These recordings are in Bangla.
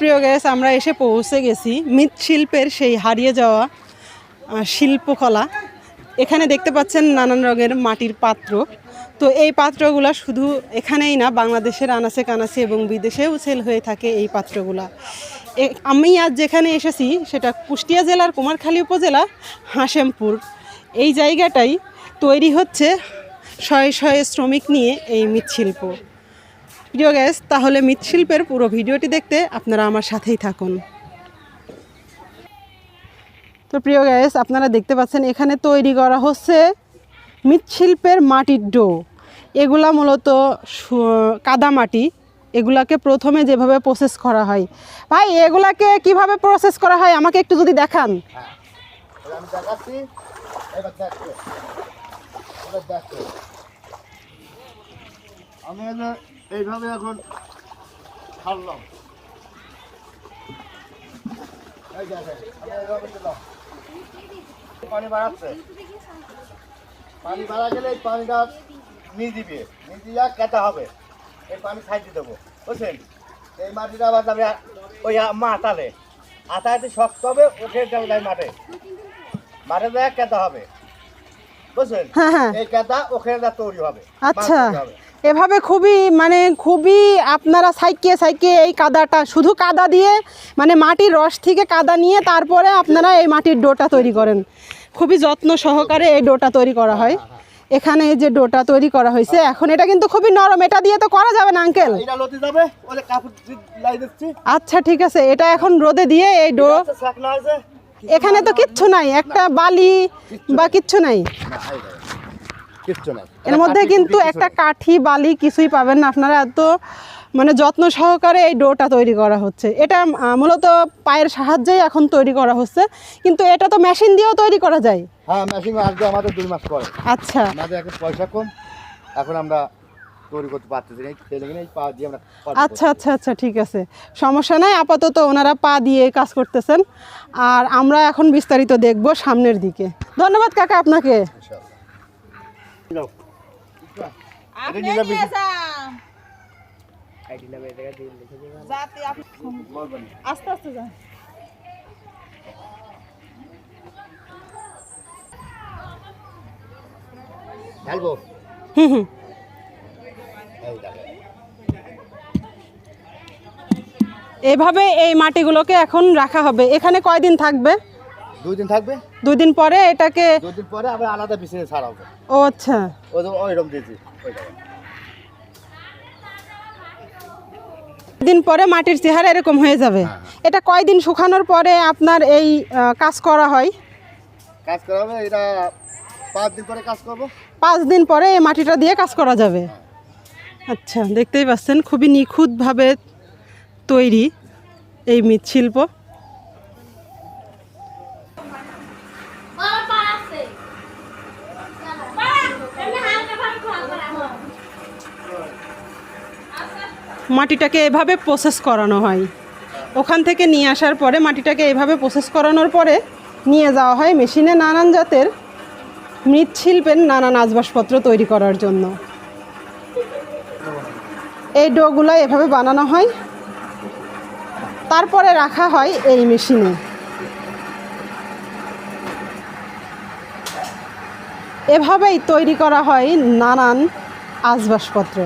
প্রিয় গ্যাস আমরা এসে পৌঁছে গেছি মৃৎশিল্পের সেই হারিয়ে যাওয়া শিল্পকলা। এখানে দেখতে পাচ্ছেন নানান রঙের মাটির পাত্র। তো এই পাত্রগুলা শুধু এখানেই না, বাংলাদেশের আনাচে কানাচে এবং বিদেশেও সেল হয়ে থাকে এই পাত্রগুলা। আমি আজ যেখানে এসেছি, সেটা কুষ্টিয়া জেলার কুমারখালী উপজেলা, হাসেমপুর। এই জায়গাটাই তৈরি হচ্ছে, শয়ে শয়ে শ্রমিক নিয়ে এই মৃৎশিল্প প্রিয় গ্যাস তাহলে মৃৎশিল্পের পুরো ভিডিওটি দেখতে আপনারা আমার সাথেই থাকুন। তো প্রিয় গ্যাস আপনারা দেখতে পাচ্ছেন, এখানে তৈরি করা হচ্ছে মৃৎশিল্পের মাটির ডো। এগুলা মূলত কাদামাটি এগুলাকে প্রথমে যেভাবে প্রসেস করা হয়। ভাই, এগুলাকে কীভাবে প্রসেস করা হয়? আমাকে একটু যদি দেখান। আমি দেখো দেখো এইভাবে এখন ছাড়লাম এই দেখেন, আমি এইভাবে দিলাম। পানি বাড়াচ্ছে। পানি বাড়া গেলে এই পানিটা নিয়ে দিবে। নিয়ে দিয়ে কেটে হবে। এই পানি সাইডে দেবো। বুঝছেন? এই মাটিটা আবার যাবে ওই মা আতালে আতাতে শক্ত হবে উঠে যাবে তাই মাঠে। মাঠে দেয় কেতা হবে। বুঝছেন? হ্যাঁ, হ্যাঁ। এই কেতা ওখানে তৈরি হবে। আচ্ছা। তৈরি হবে। এভাবে খুবই মানে খুবই আপনারা সাইকিয়ে সাইকিয়ে এই কাদাটা শুধু কাদা দিয়ে মানে মাটির রস থেকে কাদা নিয়ে তারপরে আপনারা এই মাটির ডোটা তৈরি করেন। খুবই যত্ন সহকারে এই ডোটা তৈরি করা হয়। এখানে এই যে ডোটা তৈরি করা হয়েছে এখন এটা কিন্তু খুবই নরম এটা দিয়ে তো করা যাবে না আঙ্কেল? আচ্ছা ঠিক আছে এটা এখন রোদে দিয়ে এই ডো এখানে তো কিচ্ছু নাই একটা বালি বা কিচ্ছু নাই না, এই দেখো। কিচ্ছু নাই এর মধ্যে কিন্তু একটা কাঠি বালি কিছুই পাবেন না। আপনারা এত মানে যত্ন সহকারে এই ডোটা তৈরি করা হচ্ছে। এটা মূলত পায়ের সাহায্যেই এখন তৈরি করা হচ্ছে। কিন্তু এটা তো মেশিন দিয়েও তৈরি করা যায়। হ্যাঁ মেশিন আসবে আমাদের দুই মাস পরে। আচ্ছা। আমাদের এখন পয়সা কম। এখন আমরা তৈরি করতে পারতেছি পা দিয়ে আমরা আচ্ছা আচ্ছা আচ্ছা ঠিক আছে। সমস্যা নাই আপাতত ওনারা পা দিয়ে কাজ করতেছেন। আর আমরা এখন বিস্তারিত দেখব সামনের দিকে। ধন্যবাদ কাকা আপনাকে করছি, ইনশাআল্লাহ। যাও। এটা নিলে বেশি- বলবেন না। আস্তে আস্তে যান। ঢালবো? হুম হুম। এই এভাবে এই মাটিগুলোকে এখন রাখা হবে। এখানে কয়দিন থাকবে? দুই দিন থাকবে? দুই দিন পরে এটাকে দুই দিন পরে আবার আলাদা পিছিয়ে ছাড়াবো ও আচ্ছা। ওই ওইরকম দিয়েছি দিন পরে মাটির চেহারা এরকম হয়ে যাবে। হ্যাঁ, এটা কয়দিন শুকানোর পরে আপনার এই কাজ করা হয়? কাজ করা হবে এটা পাঁচ দিন পরে কাজ করব। পাঁচ দিন পরে এই মাটিটা দিয়ে কাজ করা যাবে। আচ্ছা দেখতেই পাচ্ছেন খুবই নিখুঁতভাবে তৈরি এই মৃৎশিল্প বাবা পা আছে বাবা এমনি হালকা ভাবে খোয়া করা মাটিটাকে এভাবে প্রসেস করানো হয়। ওখান থেকে নিয়ে আসার পরে মাটিটাকে এভাবে প্রসেস করানোর পরে নিয়ে যাওয়া হয় মেশিনে নানান জাতের মৃৎশিল্পের নানান আসবাবপত্র তৈরি করার জন্য। এই ডোগুলো এভাবে বানানো হয়। তারপরে রাখা হয় এই মেশিনে। এভাবেই তৈরি করা হয় নানান আসবাবপত্র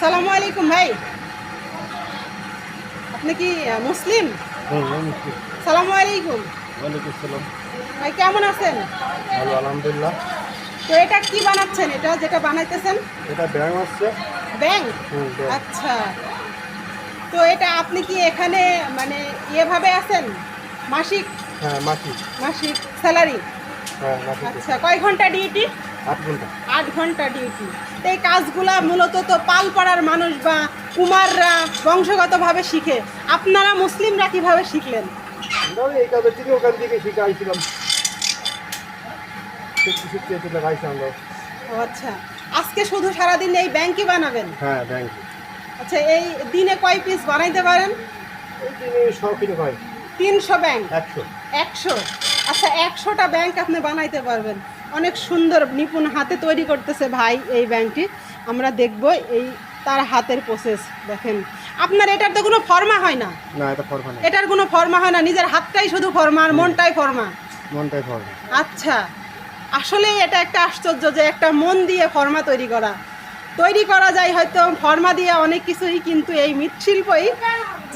আসসালামু আলাইকুম ভাই। আপনি কি মুসলিম? সালামু আলাইকুম। ওয়ালাইকুম আসসালাম ভাই কেমন আছেন? ভালো আলহামদুলিল্লাহ। তো এটা কি বানাচ্ছেন এটা যেটা বানাইতেছেন? এটা ব্যায়াম আসছে হুম, আচ্ছা। তো এটা আপনি কি এখানে মানে ইয়েভাবে আছেন? মাসিক? হ্যাঁ মাসি মাসিক স্যালারি? হ্যাঁ আচ্ছা কয় ঘণ্টা ডিউটি? আট ঘণ্টা। ডিউটি এই কাজগুলা মূলত তো পালপাড়ার মানুষ বা কুমাররা বংশগতভাবে শিখে। আপনারা মুসলিমরা কীভাবে শিখলেন? এই কাজের থেকে ওখান থেকে শিখে আইছিলাম আচ্ছা। আজকে শুধু সারাদিন এই ব্যাংকই বানাবেন? হ্যাঁ ব্যাংক আচ্ছা এই দিনে কয় পিস বানাইতে পারেন? তিনশো ব্যাংক একশো। একশো? আচ্ছা একশোটা ব্যাংক আপনি বানাইতে পারবেন। অনেক সুন্দর নিপুণ হাতে তৈরি করতেছে ভাই এই ব্যাংকটি। আমরা দেখব এই তার হাতের প্রসেস দেখেন। আপনার এটার তো কোনো ফর্মা হয় না? না এটা ফরমা এটার কোনো ফর্মা হয় না? নিজের হাতটাই শুধু ফর্মা আর মনটাই ফর্মা মনটাই ফর্মা আচ্ছা আসলে এটা একটা আশ্চর্য যে একটা মন দিয়ে ফর্মা তৈরি করা। তৈরি করা যায় হয়তো ফর্মা দিয়ে অনেক কিছুই কিন্তু এই মৃৎশিল্পই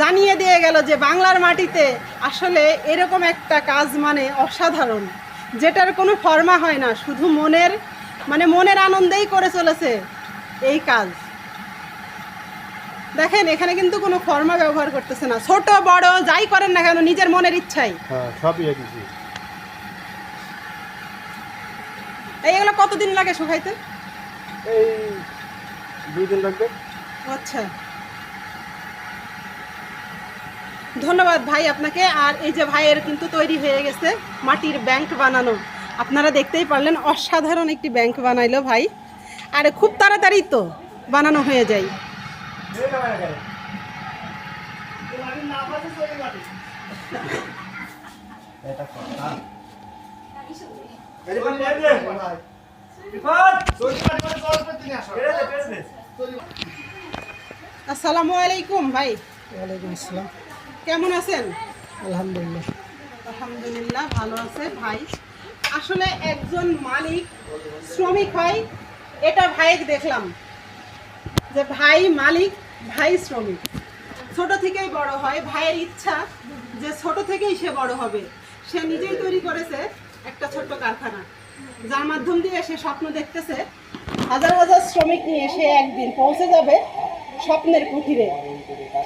জানিয়ে দিয়ে গেল যে বাংলার মাটিতে আসলে এরকম একটা কাজ মানে অসাধারণ। যেটার কোনো ফর্মা হয় না শুধু মনের মানে মনের আনন্দেই করে চলেছে এই কাজ। দেখেন এখানে কিন্তু কোনো ফর্মা ব্যবহার করতেছে না। ছোট বড় যাই করেন না কেন নিজের মনের ইচ্ছাই। হ্যাঁ সবই এইগুলো কতদিন লাগে শুকাইতে? এই দুই দিন লাগবে। আচ্ছা। ধন্যবাদ ভাই আপনাকে। আর এই যে ভাইয়ের কিন্তু তৈরি হয়ে গেছে মাটির ব্যাংক বানানো। আপনারা দেখতেই পারলেন, অসাধারণ একটি ব্যাংক বানাইলো ভাই। আর খুব তাড়াতাড়ি তো বানানো হয়ে যায়। আসসালামু আলাইকুম ভাই। ওয়ালাইকুম আসসালাম। কেমন আছেন? আলহামদুলিল্লাহ। আলহামদুলিল্লাহ ভালো আছে ভাই। আসলে একজন মালিক শ্রমিক হয় এটা ভাইক দেখলাম যে ভাই মালিক ভাই শ্রমিক। ছোট থেকেই বড় হয় ভাইয়ের ইচ্ছা যে ছোট থেকেই সে বড় হবে। সে নিজেই তৈরি করেছে একটা ছোট্ট কারখানা যার মাধ্যম দিয়ে সে স্বপ্ন দেখতেছে হাজার হাজার শ্রমিক নিয়ে সে একদিন পৌঁছে যাবে। স্বপ্নের কুঠিরে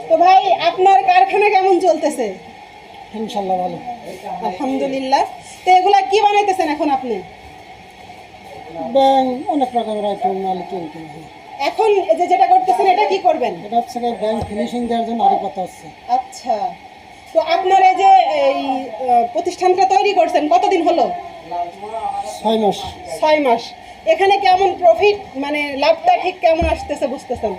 তো ভাই আপনার কারখানা কেমন চলতেছে? ইনশাল্লাহ ভালো। আলহামদুলিল্লাহ। তো এগুলা কি বানাইতেছেন এখন আপনি? ব্যাংক অনেক রকমের আইটেম মাল তৈরি এখন এই যে যেটা করতেছেন এটা কি করবেন? এটা হচ্ছে ব্যাংক ফিনিশিং দেওয়ার জন্য আরও কথা হচ্ছে আচ্ছা। তো আপনার এই যে এই প্রতিষ্ঠানটা তৈরি করছেন কতদিন হলো? ছয় মাস। ছয় মাস। এখানে কেমন প্রফিট মানে লাভটা ঠিক কেমন আসতেছে বুঝতেছেন?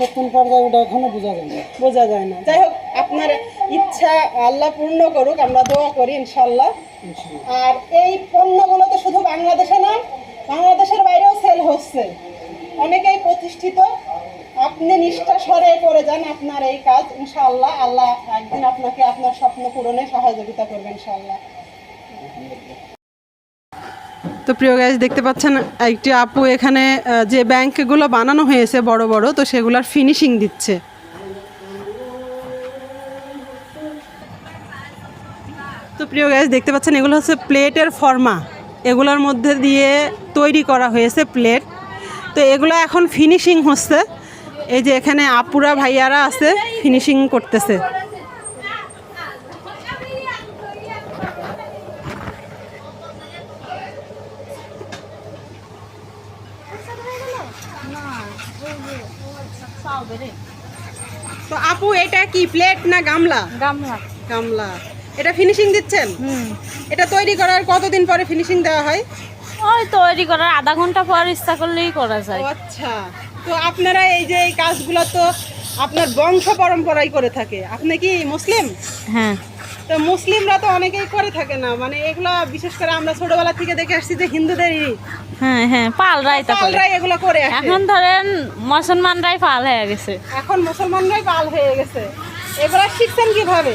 নতুন পর্যায়ে ওটা এখনও বোঝা যায় না। বোঝা যায় না। যাই হোক আপনার ইচ্ছা আল্লাহ পূর্ণ করুক আমরা দোয়া করি ইনশাল্লাহ ইনশাল্লাহ। আর এই পণ্যগুলো তো শুধু বাংলাদেশে না বাংলাদেশের বাইরেও সেল হচ্ছে। অনেকেই প্রতিষ্ঠিত। আপনি নিষ্ঠা স্বরে করে যান আপনার এই কাজ ইনশাআল্লাহ। আল্লাহ একদিন আপনাকে আপনার স্বপ্ন পূরণে সহযোগিতা করবে ইনশাআল্লাহ। তো প্রিয় গাইজ দেখতে পাচ্ছেন, একটি আপু এখানে যে ব্যাংকগুলো বানানো হয়েছে বড় বড়, তো সেগুলোর ফিনিশিং দিচ্ছে। তো প্রিয় গ্যাস দেখতে পাচ্ছেন, এগুলো হচ্ছে প্লেটের ফর্মা এগুলোর মধ্যে দিয়ে তৈরি করা হয়েছে প্লেট। তো এগুলো এখন ফিনিশিং হচ্ছে। এই যে এখানে আপুরা, ভাইয়ারা আছে ফিনিশিং করতেছে। তো আপু এটা কি প্লেট না গামলা? গামলা। গামলা। এটা ফিনিশিং দিচ্ছেন? এটা তৈরি করার কতদিন পরে ফিনিশিং দেওয়া হয়? ওই তৈরি করার আধা ঘণ্টা পর ইচ্ছা করলেই করা যায়। আচ্ছা। তো আপনারা এই যে এই কাজগুলো তো আপনার বংশ পরম্পরাই করে থাকে। আপনি কি মুসলিম? হ্যাঁ। তো মুসলিমরা তো অনেকেই করে থাকে না। মানে এগুলো বিশেষ করে আমরা ছোটবেলা থেকে দেখে আসছি যে হিন্দুদেরই। হ্যাঁ হ্যাঁ পালরাই তা করে। পালরাই এগুলো করে এখন ধরেন মুসলমানরাই পাল হয়ে গেছে। এখন মুসলমানরাই পাল হয়ে গেছে। এগুলো শিখছেন কীভাবে?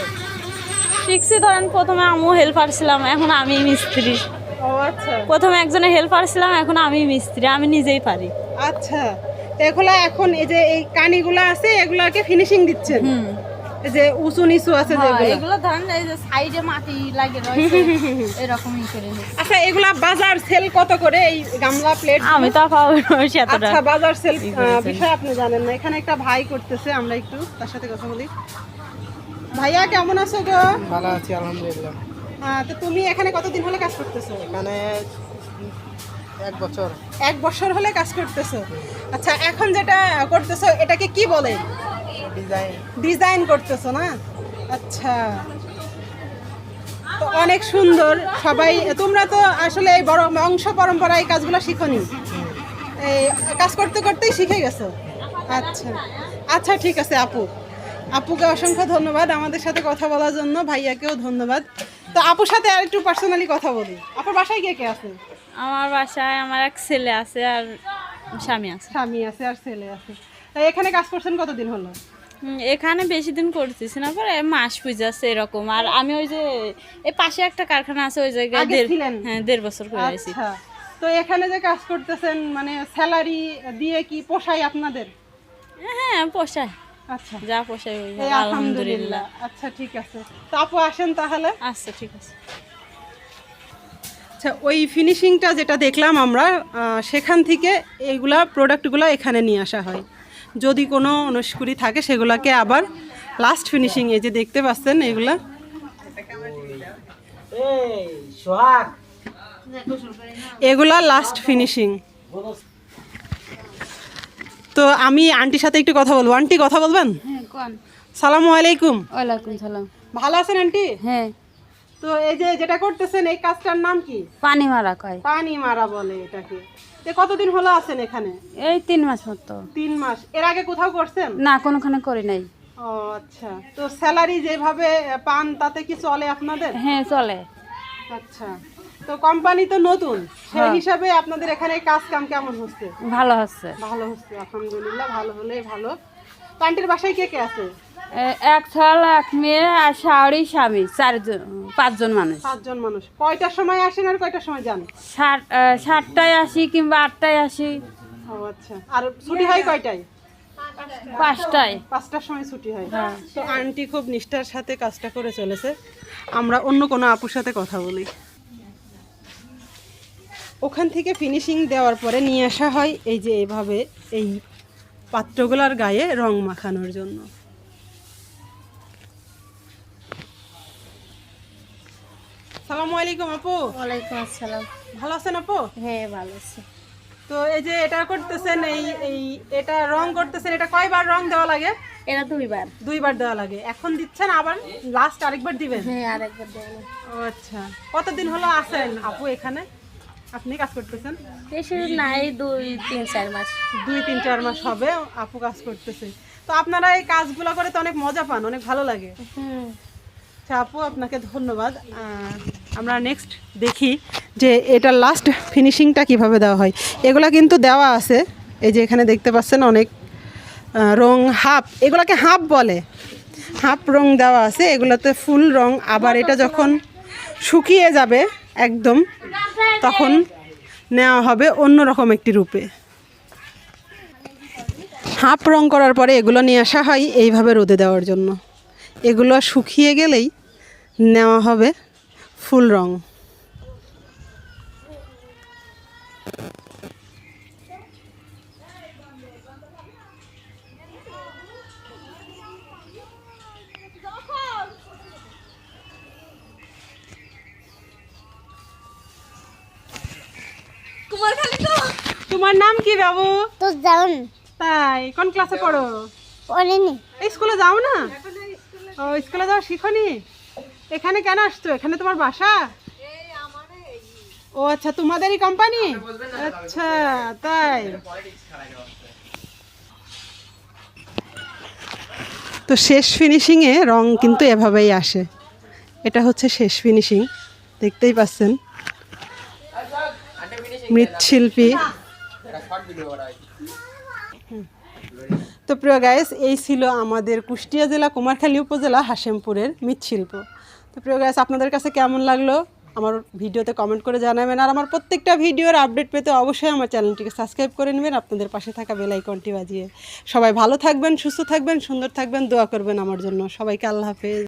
শিখছি ধরেন প্রথমে আমিও হেল্পার ছিলাম এখন আমি মিস্ত্রি। ও আচ্ছা। প্রথমে একজনের হেল্পার ছিলাম এখন আমি মিস্ত্রি আমি নিজেই পারি। আচ্ছা। তো এগুলা এখন এই যে এই কানিগুলো আছে এগুলাকে ফিনিশিং দিচ্ছেন? হুম। এই যে উঁচু নিচু আছে হ্যাঁ, যেগুলো এগুলো ধরেন এই যে সাইডে মাটি লাগে রয়েছে এরকমই করে আচ্ছা এগুলা বাজার সেল কত করে? এই গামলা প্লেট আমি তো পাবো আচ্ছা বাজার সেল বিষয় আপনি জানেন না। এখানে একটা ভাই করতেছে আমরা একটু তার সাথে কথা বলি। ভাইয়া কেমন আছো গো? ভালো আছি আলহামদুলিল্লাহ। আহ, তো তুমি এখানে কতদিন হলে কাজ করতেছো? এখানে এক বছর। এক বছর হলে কাজ করতেছো? আচ্ছা এখন যেটা করতেছো এটাকে কি বলে? ডিজাইন ডিজাইন করতেছো না? আচ্ছা। তো অনেক সুন্দর। সবাই তোমরা তো আসলে এই বড় বংশ পরম্পরা এই কাজগুলো শিখনি। এই কাজ করতে করতেই শিখে গেছো। আচ্ছা। আচ্ছা ঠিক আছে আপু। আপুকে অসংখ্য ধন্যবাদ আমাদের সাথে কথা বলার জন্য। ভাইয়াকেও ধন্যবাদ। তো আপুর সাথে আর একটু পার্সোনালি কথা বলি। আপুর বাসায় কে কে আছে? আমার বাসায় আমার এক ছেলে আছে আর স্বামী আছে। স্বামী আছে আর ছেলে আছে। এখানে কাজ করছেন কতদিন হলো? এখানে বেশি দিন করতেছি না পরে মাস পুজাচ্ছে এরকম। আর আমি ওই যে এই পাশে একটা কারখানা আছে ওই জায়গায় হ্যাঁ দেড় বছর করে আছি আচ্ছা। তো এখানে যে কাজ করতেছেন মানে স্যালারি দিয়ে কি পোষায় আপনাদের? হ্যাঁ পোষায়। আচ্ছা। যা পোষায় আলহামদুলিল্লাহ। আচ্ছা ঠিক আছে। তো আপু আসেন তাহলে। আচ্ছা ঠিক আছে। আচ্ছা ওই ফিনিশিংটা যেটা দেখলাম আমরা সেখান থেকে এইগুলা প্রোডাক্টগুলো এখানে নিয়ে আসা হয়। যদি কোনো অনুষ্কুরি থাকে সেগুলোকে আবার লাস্ট ফিনিশিং এই যে দেখতে পাচ্ছেন এগুলা। এগুলা লাস্ট ফিনিশিং তো আমি আন্টির সাথে একটু কথা বলব। আন্টি কথা বলবেন? হ্যাঁ সালামু আলাইকুম। ওয়ালাইকুম সালাম। ভালো আছেন আন্টি? হ্যাঁ। তো এই যে যেটা করতেছেন এই কাজটার নাম কি? পানি মারা কয়। পানি মারা বলে এটাকে। তো কতদিন হলো আছেন এখানে? এই তিন মাস মতো তিন মাস। এর আগে কোথাও করছেন? না কোনোখানে করি নাই। ও আচ্ছা। তো স্যালারি যেভাবে পান তাতে কি চলে আপনাদের? হ্যাঁ চলে। আচ্ছা। তো কোম্পানি তো নতুন। সেই হ্যাঁ। হিসাবে আপনাদের এখানে কাজ কাম কেমন হচ্ছে? ভালো হচ্ছে। ভালো হচ্ছে আলহামদুলিল্লাহ ভালো হলেই ভালো। পান্টির বাসায় কে কে আছে? এক ছেলে এক মেয়ে আর শাওরি স্বামী চারজন পাঁচজন মানুষ। সাতজন মানুষ। কয়টার সময় আসেন আর কয়টার সময় যান? এ, সাতটায় আসি কিংবা আটটায় আসি। ও আচ্ছা। আর ছুটি হয় কয়টায়? পাঁচটায়। পাঁচটার সময় ছুটি হয়। হ্যাঁ। তো আন্টি খুব নিষ্ঠার সাথে কাজটা করে চলেছে। আমরা অন্য কোনো আপুর সাথে কথা বলি। ওখান থেকে ফিনিশিং দেওয়ার পরে নিয়ে আসা হয় এই যে এভাবে এই পাত্রগুলার গায়ে রং মাখানোর জন্য। সালামু আলাইকুম আপু। ওয়ালাইকুম আসসালাম। ভালো আছেন আপু? হ্যাঁ ভালো আছে। তো এই যে এটা করতেছেন এই এই এটা রং করতেছেন এটা কয়বার রং দেওয়া লাগে? এরা দুইবার। দুইবার দেওয়া লাগে। এখন দিচ্ছেন আবার লাস্ট আরেকবার দিবেন? হ্যাঁ আরেকবার দেবো ও আচ্ছা। কতদিন হলো আছেন আপু এখানে? আপনি কাজ করতেছেন? বেশি নাই দুই তিন চার মাস। দুই তিন চার মাস হবে আপু কাজ করতেছে। তো আপনারা এই কাজগুলো করে তো অনেক মজা পান অনেক ভালো লাগে। হুম। আপু, আপনাকে ধন্যবাদ। আমরা নেক্সট দেখি যে এটা লাস্ট ফিনিশিংটা কীভাবে দেওয়া হয়। এগুলা কিন্তু দেওয়া আছে। এই যে এখানে দেখতে পাচ্ছেন অনেক রং হাফ। এগুলাকে হাফ বলে। হাফ রং দেওয়া আছে। এগুলোতে ফুল রং। আবার এটা যখন শুকিয়ে যাবে একদম, তখন নেওয়া হবে অন্য রকম একটি রূপে। হাফ রং করার পরে এগুলো নিয়ে আসা হয় এইভাবে রোদে দেওয়ার জন্য। এগুলো শুকিয়ে গেলেই নেওয়া হবে ফুল রং। তোমার নাম কি বাবু? তো তাই কোন ক্লাসে পড়ো? পড়েনি। স্কুলে যাও না? ও স্কুলে যাও শিখনি? এখানে কেন আসছো? এখানে তোমার বাসা? ও আচ্ছা তোমাদেরই কোম্পানি আচ্ছা তাই। তো শেষ ফিনিশিংয়ে রং কিন্তু এভাবেই আসে। এটা হচ্ছে শেষ ফিনিশিং দেখতেই পাচ্ছেন। মৃৎশিল্পী। তো প্রিয় গায়েস এই ছিল আমাদের কুষ্টিয়া জেলা কুমারখালী উপজেলা হাসেমপুরের মৃৎশিল্প। তো প্রিয় গ্যাস আপনাদের কাছে কেমন লাগল? আমার ভিডিওতে কমেন্ট করে জানাবেন। আর আমার প্রত্যেকটা ভিডিওর আপডেট পেতে অবশ্যই আমার চ্যানেলটিকে সাবস্ক্রাইব করে নেবেন। আপনাদের পাশে থাকা বেল আইকনটি বাজিয়ে সবাই ভালো থাকবেন, সুস্থ থাকবেন, সুন্দর থাকবেন, দোয়া করবেন আমার জন্য। সবাইকে আল্লাহ হাফেজ।